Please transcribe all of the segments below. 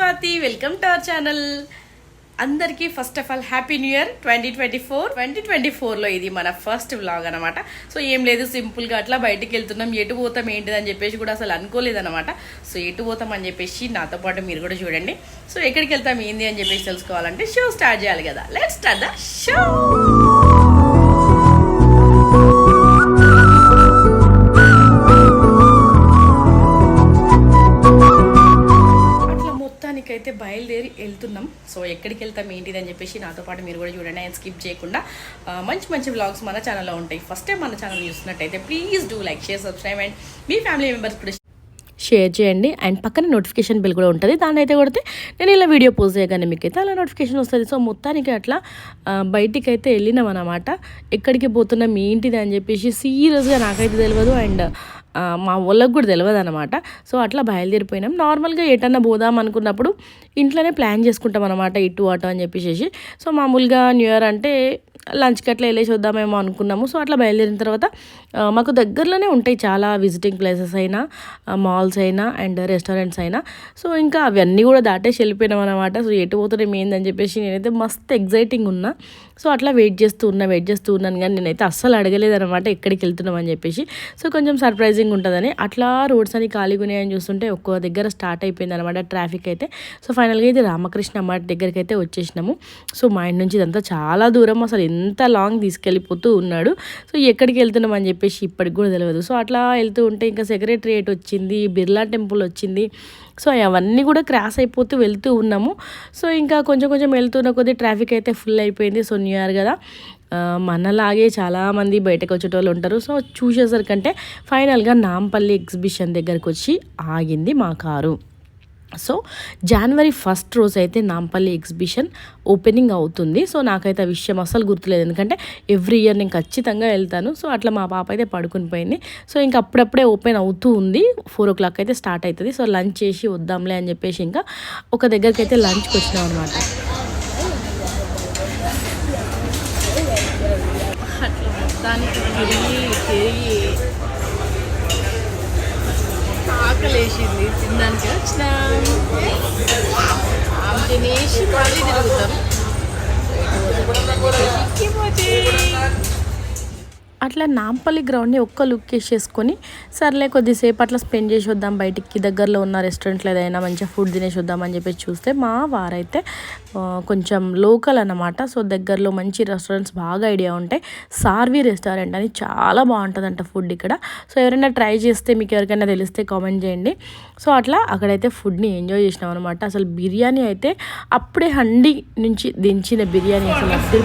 Welcome to our channel అందరికీ first of all happy new year twenty twenty four twenty twenty ఫోర్లో ఇది మన first vlog అనమాట so ఏం లేదు సింపుల్గా అట్లా బయటకు వెళ్తున్నాం. ఎటు పోతాం ఏంటిదని చెప్పేసి కూడా అసలు అనుకోలేదనమాట సో ఎటు పోతాం అని చెప్పేసి నాతో పాటు మీరు కూడా చూడండి. సో ఎక్కడికి వెళ్తాం ఏంది అని చెప్పేసి తెలుసుకోవాలంటే షో స్టార్ట్ చేయాలి కదా. Let start the show so ఎక్కడికి వెళ్తాం ఏంటిది అని చెప్పేసి నాతో పాటు మీరు కూడా చూడండి. అండ్ స్కిప్ చేయకుండా మంచి మంచి వ్లాగ్స్ మన ఛానల్లో ఉంటాయి. ఫస్ట్ టైం మన ఛానల్ చూస్తున్నట్టయితే please do like share subscribe and me family members కూడా షేర్ చేయండి. అండ్ పక్కన నోటిఫికేషన్ బిల్ కూడా ఉంటుంది. దాన్ని అయితే కొడితే నేను ఇలా వీడియో పోస్ట్ చేయగానే మీకు అయితే అలా నోటిఫికేషన్ వస్తుంది. సో మొత్తానికి అట్లా బయటికి అయితే వెళ్ళినాం అనమాట ఎక్కడికి పోతున్నాం ఏంటిది అని చెప్పేసి సీరియస్గా నాకైతే తెలియదు అండ్ మా వాళ్ళకి కూడా తెలియదు అనమాట సో అట్లా బయలుదేరిపోయినాం. నార్మల్గా ఎటన్నా పోదాం అనుకున్నప్పుడు ఇంట్లోనే ప్లాన్ చేసుకుంటాం అనమాట ఇటు అటు అని చెప్పేసి సో మామూలుగా న్యూ ఇయర్ అంటే లంచ్కి అట్లా వెళ్ళేసి వద్దామేమో అనుకున్నాము. సో అట్లా బయలుదేరిన తర్వాత మాకు దగ్గరలోనే ఉంటాయి చాలా విజిటింగ్ ప్లేసెస్ అయినా మాల్స్ అయినా అండ్ రెస్టారెంట్స్ అయినా. సో ఇంకా అవన్నీ కూడా దాటేసి వెళ్ళిపోయినాం అనమాట సో ఎటు పోతున్నాం ఏందని చెప్పేసి నేనైతే మస్తు ఎగ్జైటింగ్ ఉన్నా. సో అట్లా వెయిట్ చేస్తూ ఉన్నా వెయిట్ చేస్తూ ఉన్నాను. కానీ నేనైతే అస్సలు అడగలేదనమాట ఎక్కడికి వెళ్తున్నాం అని చెప్పేసి. సో కొంచెం సర్ప్రైజింగ్ ఉంటుందని అట్లా రోడ్స్ అని ఖాళీగా ఉన్నాయని చూస్తుంటే ఒక్కో దగ్గర స్టార్ట్ అయిపోయింది అనమాట ట్రాఫిక్ అయితే. సో ఫైనల్గా ఇది రామకృష్ణ అమ్మ దగ్గరికి అయితే వచ్చేసినాము. సో మా ఇంటి నుంచి ఇదంతా చాలా దూరం అసలు ఎంత లాంగ్ తీసుకెళ్ళిపోతూ ఉన్నాడు. సో ఎక్కడికి వెళ్తున్నాం అని చెప్పేసి ఇప్పటికి కూడా తెలియదు సో అట్లా వెళ్తూ ఉంటే ఇంకా సెక్రటరియేట్ వచ్చింది బిర్లా టెంపుల్ వచ్చింది. సో అవన్నీ కూడా క్రాస్ అయిపోతూ వెళ్తూ ఉన్నాము. సో ఇంకా కొంచెం కొంచెం వెళ్తున్న కొద్దీ ట్రాఫిక్ అయితే ఫుల్ అయిపోయింది. సో న్యూ ఇయర్ కదా. మనలాగే చాలామంది బయటకు వచ్చేటోళ్ళు ఉంటారు. సో చూసేసరికంటే ఫైనల్గా నాంపల్లి ఎగ్జిబిషన్ దగ్గరకు వచ్చి ఆగింది మా కారు. సో జనవరి ఫస్ట్ రోజు అయితే నాంపల్లి ఎగ్జిబిషన్ ఓపెనింగ్ అవుతుంది. సో నాకైతే ఆ విషయం అస్సలు గుర్తులేదు. ఎందుకంటే ఎవ్రీ ఇయర్ నేను ఖచ్చితంగా వెళ్తాను. సో అట్లా మా పాప అయితే పడుకుని పోయింది. సో ఇంకా అప్పుడప్పుడే ఓపెన్ అవుతూ ఉంది. ఫోర్ ఓ క్లాక్ అయితే స్టార్ట్ అవుతుంది సో లంచ్ చేసి వద్దాంలే అని చెప్పేసి ఇంకా ఒక దగ్గరికి అయితే లంచ్కి వచ్చినాం అనమాట ఆకలేసింది. తినడానికి వచ్చినాం ఆమె తినేసి మళ్ళీ తిరుగుతాం అట్లా నాంపల్లి గ్రౌండ్ని ఒక్క లుక్ వేసేసుకొని సర్లే కొద్దిసేపు అట్లా స్పెండ్ చేసి వద్దాం బయటికి దగ్గరలో ఉన్న రెస్టారెంట్లో ఏదైనా మంచిగా ఫుడ్ తినేసి వద్దాం అని చెప్పేసి చూస్తే మా వారైతే కొంచెం లోకల్ అన్నమాట. సో దగ్గరలో మంచి రెస్టారెంట్స్ బాగా ఐడియా ఉంటాయి. సార్వి రెస్టారెంట్ అని చాలా బాగుంటుందంట ఫుడ్ ఇక్కడ. సో ఎవరైనా ట్రై చేస్తే మీకు ఎవరికైనా తెలిస్తే కామెంట్ చేయండి. సో అట్లా అక్కడైతే ఫుడ్ని ఎంజాయ్ చేసినాం అనమాట అసలు బిర్యానీ అయితే అప్పుడే హండి నుంచి దించిన బిర్యానీ అసలు అసలు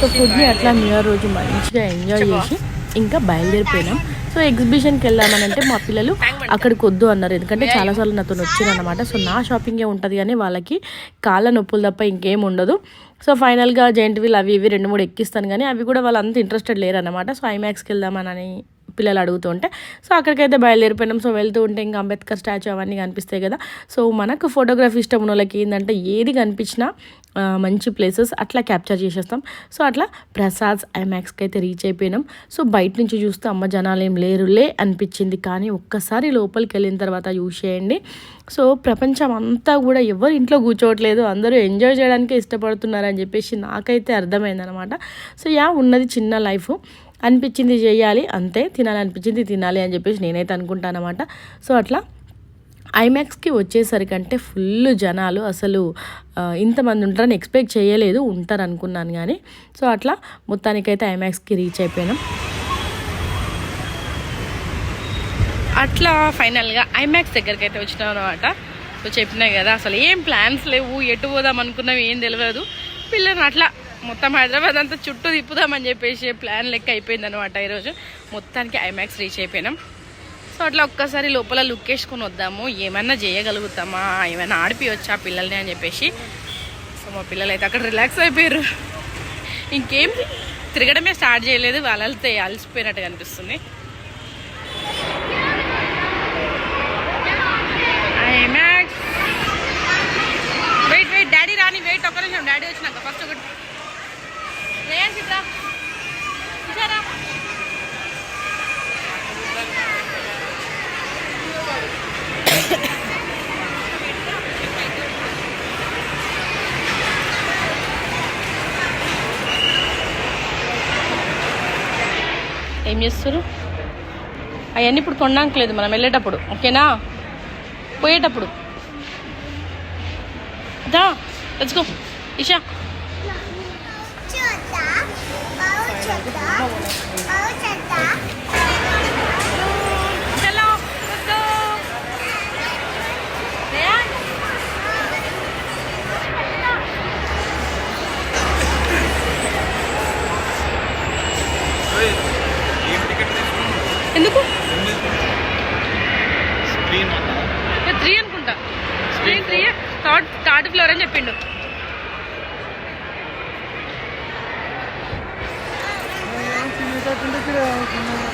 సో ఫుడ్ని అట్లా న్యూ ఇయర్ రోజు మంచిగా ఎంజాయ్ చేసి ఇంకా బయలుదేరిపోయినాం. సో ఎగ్జిబిషన్కి వెళ్దామనంటే మా పిల్లలు అక్కడికి వద్దు అన్నారు. ఎందుకంటే చాలాసార్లు నాతో వచ్చిరన్నమాట. సో నా షాపింగే ఉంటుంది కానీ వాళ్ళకి కాళ్ళ నొప్పులు తప్ప ఇంకేం ఉండదు. సో ఫైనల్గా జెంట్ వీల్ అవి ఇవి రెండు మూడు ఎక్కిస్తాను. కానీ అవి కూడా వాళ్ళు అంత ఇంట్రెస్టెడ్ లేరు అనమాట సో ఐమాక్స్కి వెళ్దామని పిల్లలు అడుగుతుంటే సో అక్కడికైతే బయలుదేరిపోయినాం. సో వెళ్తూ ఉంటే ఇంకా అంబేద్కర్ స్టాచ్యూ అవన్నీ కనిపిస్తాయి కదా. సో మనకు ఫోటోగ్రఫీ ఇష్టం ఉన్న వాళ్ళకి ఏంటంటే ఏది కనిపించినా మంచి ప్లేసెస్ అట్లా క్యాప్చర్ చేసేస్తాం. సో అట్లా ప్రసాద్స్ ఐమాక్స్కి అయితే రీచ్ అయిపోయినాం. సో బయట నుంచి చూస్తే అమ్మ జనాలు ఏం లేరులే అనిపించింది. కానీ ఒక్కసారి లోపలికి వెళ్ళిన తర్వాత చూసేయండి చేయండి. సో ప్రపంచం అంతా కూడా ఎవరు ఇంట్లో కూర్చోవట్లేదు. అందరూ ఎంజాయ్ చేయడానికే ఇష్టపడుతున్నారని చెప్పేసి నాకైతే అర్థమైందనమాట. సో యా ఉన్నది చిన్న లైఫ్. అనిపించింది చేయాలి అంతే తినాలనిపించింది తినాలి అని చెప్పేసి నేనైతే అనుకుంటానమాట. సో అట్లా ఐమాక్స్కి వచ్చేసరికంటే ఫుల్ జనాలు అసలు ఇంతమంది ఉంటారని ఎక్స్పెక్ట్ చేయలేదు ఉంటారు అనుకున్నాను కానీ సో అట్లా మొత్తానికైతే ఐమాక్స్కి రీచ్ అయిపోయినాం. అట్లా ఫైనల్గా ఐమాక్స్ దగ్గరికి అయితే వచ్చినాం అనమాట సో చెప్పినా కదా అసలు ఏం ప్లాన్స్ లేవు ఎటు పోదాం అనుకున్నాం ఏం తెలియదు పిల్లలు అట్లా మొత్తం హైదరాబాద్ అంతా చుట్టూ తిప్పుదామని చెప్పేసి ప్లాన్ లెక్క అయిపోయింది అనమాట ఈరోజు. మొత్తానికి ఐమాక్స్ రీచ్ అయిపోయినాం. సో అట్లా ఒక్కసారి లోపల లుక్ వేసుకొని వద్దాము. ఏమన్నా చేయగలుగుతామా? ఏమైనా ఆడిపియొచ్చా పిల్లల్ని అని చెప్పేసి. సో మా పిల్లలు అయితే అక్కడ రిలాక్స్ అయిపోయారు. ఇంకేం? తిరగడమే స్టార్ట్ చేయలేదు. వాళ్ళతో అలసిపోయినట్టుగా అనిపిస్తుంది. ఐమాక్స్ వెయిట్ వెయిట్ డాడీ రాని వెయిట్ ఒక్క నిమిషం. డాడీ వచ్చినాక ఫస్ట్ ఒకటి ఏం చేస్తారు అవన్నీ ఇప్పుడు కొనడానికి మనం వెళ్ళేటప్పుడు. ఓకేనా? పోయేటప్పుడు. దా తెచ్చుకో ఇషా. 시 작. 그래 요. 정 말.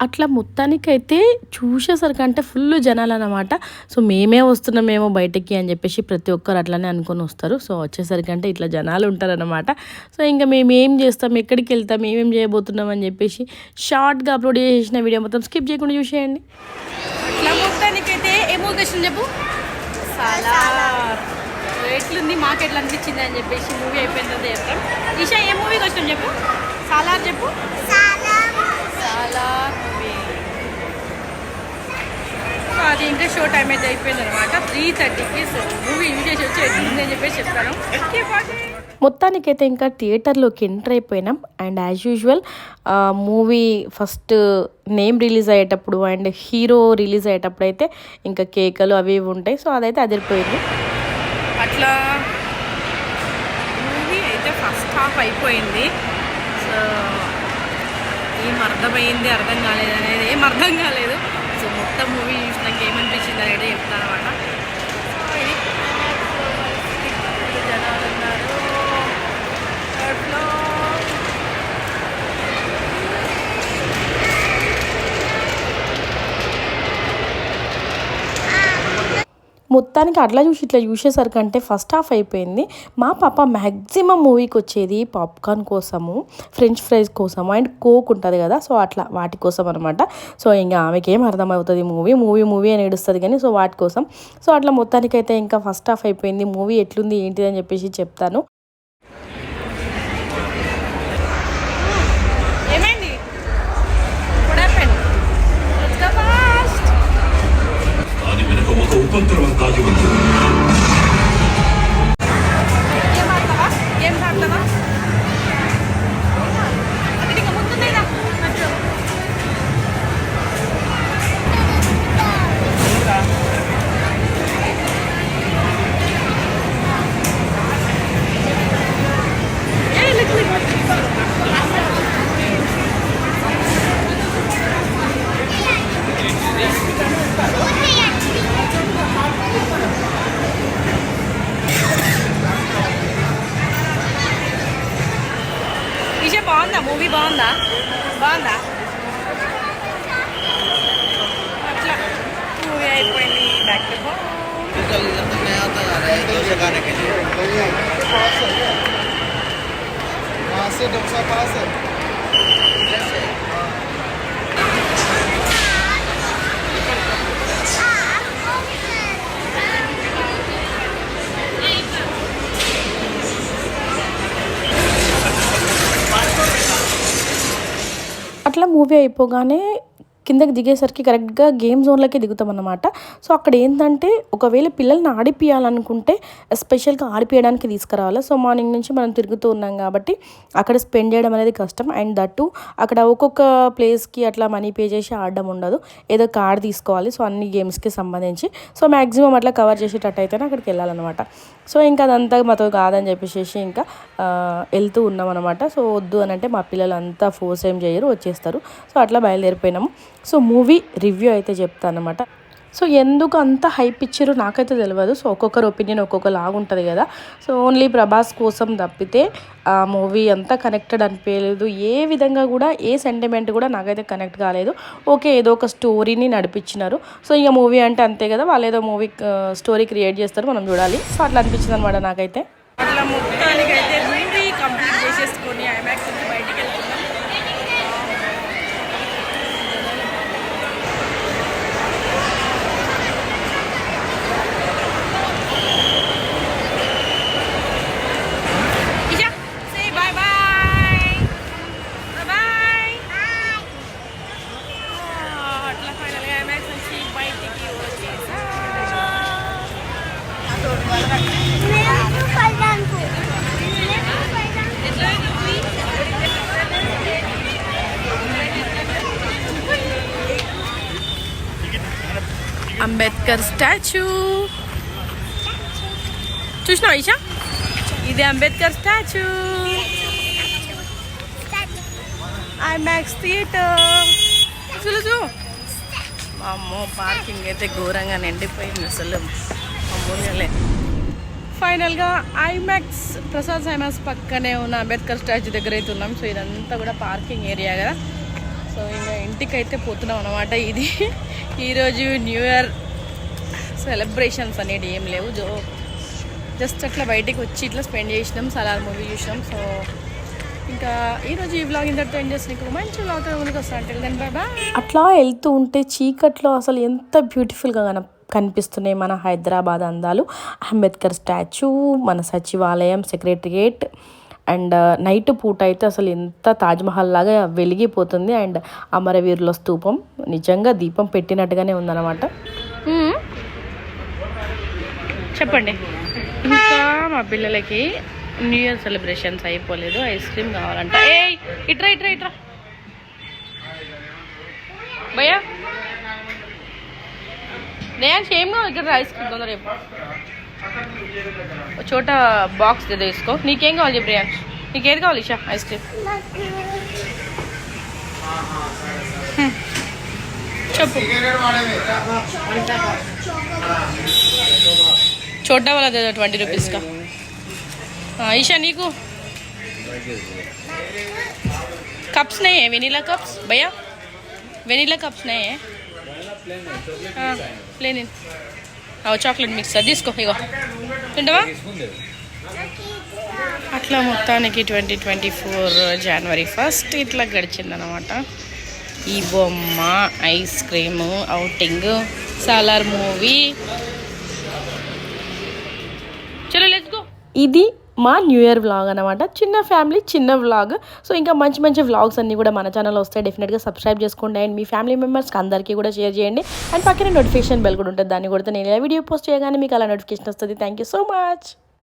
అట్లా మొత్తానికైతే చూసేసరికి అంటే ఫుల్ జనాలు అనమాట సో మేమే వస్తున్నామేమో బయటికి అని చెప్పేసి ప్రతి ఒక్కరు అట్లానే అనుకొని వస్తారు. సో వచ్చేసరికి అంటే ఇట్లా జనాలు ఉంటారనమాట సో ఇంకా మేము ఏం చేస్తాం? ఎక్కడికి వెళ్తాం? ఏమేం చేయబోతున్నాం? అని చెప్పేసి షార్ట్గా అప్లోడ్ చేసిన వీడియో మొత్తం స్కిప్ చేయకుండా చూసేయండి. అట్లా మొత్తానికైతే ఏ మూవీ వచ్చింది చెప్పు సాలార్ ఎట్లుంది? మాకు ఎట్లా అనిపించింది అని చెప్పేసి మూవీ తర్వాత చెప్తాం. ఈషా ఏ మూవీకి వచ్చినాం చెప్పు? సాలార్ చెప్పు చాలా సాలార్ మూవీ సో అది ఇంకా షో టైం అయితే అయిపోయింది అనమాట త్రీ థర్టీకి మూవీ ఇన్విటేషన్ వచ్చి ఎట్లుంది అని చెప్పేసి చెప్తాను. మొత్తానికైతే ఇంకా థియేటర్లోకి ఎంటర్ అయిపోయినాం. And as usual movie first name release అయ్యేటప్పుడు అండ్ హీరో రిలీజ్ అయ్యేటప్పుడు అయితే ఇంకా కేకలు అవి ఇవి ఉంటాయి. సో అదైతే అదిరిపోయింది. అట్లా మూవీ అయితే ఫస్ట్ హాఫ్ అయిపోయింది. సో ఏం అర్థమైంది అర్థం కాలేదు అనేది ఏం అర్థం కాలేదు. సో మొత్తం మూవీ చూసినాక ఏమనిపించింది అనేది చెప్తాను అనమాట మొత్తానికి అట్లా చూసి ఇట్లా చూసేసరికి అంటే ఫస్ట్ హాఫ్ అయిపోయింది. మా పాప మ్యాక్సిమం మూవీకి వచ్చేది పాప్కార్న్ కోసము ఫ్రెంచ్ ఫ్రైస్ కోసము అండ్ కోక్ ఉంటుంది కదా సో అట్లా వాటి కోసం అనమాట సో ఇంకా ఆమెకేం అర్థమవుతుంది మూవీ మూవీ మూవీ అని ఏడుస్తుంది కానీ సో వాటి కోసం. సో అట్లా మొత్తానికైతే ఇంకా ఫస్ట్ హాఫ్ అయిపోయింది. మూవీ ఎట్లుంది ఏంటిది అని చెప్పేసి చెప్తాను. వెనుక ఒక ఉపద్రవం దాగి ఉంది గేమ్ से डोसा पास है అట్లా మూవీ అయిపోగానే కిందకి దిగేసరికి కరెక్ట్గా గేమ్ జోన్లోకి దిగుతామన్నమాట. సో అక్కడ ఏంటంటే ఒకవేళ పిల్లల్ని ఆడిపియాలనుకుంటే స్పెషల్గా ఆడిపియడానికి తీసుకురావాలి. సో మార్నింగ్ నుంచి మనం తిరుగుతూ ఉన్నాం కాబట్టి అక్కడ స్పెండ్ చేయడం అనేది కష్టం. అండ్ దట్టు అక్కడ ఒక్కొక్క ప్లేస్కి అట్లా మనీ పే చేసి ఆడడం ఉండదు. ఏదో కార్డ్ తీసుకోవాలి. సో అన్ని గేమ్స్కి సంబంధించి. సో మ్యాక్సిమం అట్లా కవర్ చేసేటట్టు అయితేనే అక్కడికి వెళ్ళాలన్నమాట. సో ఇంకా అదంతా మాతో కాదని చెప్పేసి ఇంకా వెళ్తూ ఉన్నాం అనమాట సో వద్దు అని అంటే మా పిల్లలు అంతా ఫోర్స్ ఏం చేయరు వచ్చేస్తారు. సో అట్లా బయలుదేరిపోయినాము. సో మూవీ రివ్యూ అయితే చెప్తాను అనమాట సో ఎందుకు అంత హైప్ ఇచ్చారో నాకైతే తెలియదు సో ఒక్కొక్కరు ఒపీనియన్ ఒక్కొక్కలాగా ఉంటుంది కదా. సో ఓన్లీ ప్రభాస్ కోసం తప్పితే ఆ మూవీ అంతా కనెక్టెడ్ అనిపించలేదు ఏ విధంగా కూడా ఏ సెంటిమెంట్ కూడా నాకైతే కనెక్ట్ కాలేదు. ఓకే ఏదో ఒక స్టోరీని నడిపించినారు. సో ఇక మూవీ అంటే అంతే కదా. వాళ్ళు ఏదో మూవీ స్టోరీ క్రియేట్ చేస్తారు. మనం చూడాలి. సో అట్లా అనిపించింది అనమాట నాకైతే అట్లా మూవీ కంప్లీట్ అంబేద్కర్ స్టాచ్యూ. చూసినా ఈషా? ఇది అంబేద్కర్ స్టాచ్యూ. IMAX theatre. చూడు చూ అమ్మో పార్కింగ్ అయితే ఘోరంగా నిండిపోయింది అసలు. అమ్మోలే ఫైనల్గా ఐమాక్స్ ప్రసాద్ ఐమాక్స్ పక్కనే ఉన్న అంబేద్కర్ స్టాచ్యూ దగ్గర అయితే ఉన్నాం. సో ఇదంతా కూడా పార్కింగ్ ఏరియా కదా. సో ఇంకా ఇంటికైతే పోతున్నాం అనమాట ఇది. ఈరోజు న్యూ ఇయర్ సెలబ్రేషన్స్ అనేవి ఏం లేవు. జో జస్ట్ అట్లా బయటికి వచ్చి ఇట్లా స్పెండ్ చేసినాం సలార్ మూవీ చూసినాం. సో ఇంకా ఈరోజు ఈ వ్లాగ్ ఇంతటితో ఎండ్ చేసిన మంచి వ్లాగ్ ముందుకు వస్తాను. దెన్ బై బాయ్ అట్లా వెళ్తూ ఉంటే చీకట్లో అసలు ఎంత బ్యూటిఫుల్గా కన కనిపిస్తున్నాయి మన హైదరాబాద్ అందాలు. అంబేద్కర్ స్టాచ్యూ మన సచివాలయం సెక్రటరియేట్ అండ్ uh, నైట్ పూట అయితే అసలు ఎంత తాజ్మహల్ లాగా వెలిగిపోతుంది. అండ్ అమరవీరుల స్తూపం నిజంగా దీపం పెట్టినట్టుగానే ఉందన్నమాట. చెప్పండి. ఇంకా మా పిల్లలకి న్యూ ఇయర్ సెలబ్రేషన్స్ అయిపోలేదు. ఐస్ క్రీమ్ కావాలంట. ఏ ఇట్రా ఇట్రా ఇట్రా. భయ్యా. నేను ఏం కావాలి ఇక్కడ ఐస్ క్రీమ్ తొందర రేపు ఒక చోట బాక్స్ తీసుకో నీకేం కావాలి చెప్పు రియాన్స్ నీకేది కావాలి ఇషా ఐస్ క్రీమ్ హ్మ్. చెప్పు छोटा वाला दे दो ट्वेंटी रुपीज़ का हाँ ईशा नीकू कप्स नहीं है वेनीला कप्स भैया वेनीला कप्स नहीं है ప్లేన్ అవు చాక్లెట్ మిక్సర్ తీసుకో ఇగో. తింటావా? అట్లా మొత్తానికి ట్వంటీ ట్వంటీ ఫోర్ జనవరి ఫస్ట్ ఇట్లా గడిచిందనమాట ఈ బొమ్మ ice cream outing Salaar movie చలో లెట్స్ గో ఇది మా న్యూ ఇయర్ వ్లాగ్ అనమాట చిన్న ఫ్యామిలీ చిన్న వ్లాగ్ సో ఇంకా మంచి మంచి వ్లాగ్స్ అన్నీ కూడా మన ఛానల్లో వస్తాయి. డెఫినెట్గా సబ్స్క్రైబ్ చేసుకోండి. అండ్ మీ ఫ్యామిలీ మెంబర్స్కి అందరికీ కూడా షేర్ చేయండి. అండ్ పక్కనే నోటిఫికేషన్ బెల్ కూడా ఉంటుంది. దాన్ని కూడా నేను వీడియో పోస్ట్ చేయగానే మీకు అలా నోటిఫికేషన్ వస్తుంది. Thank you so much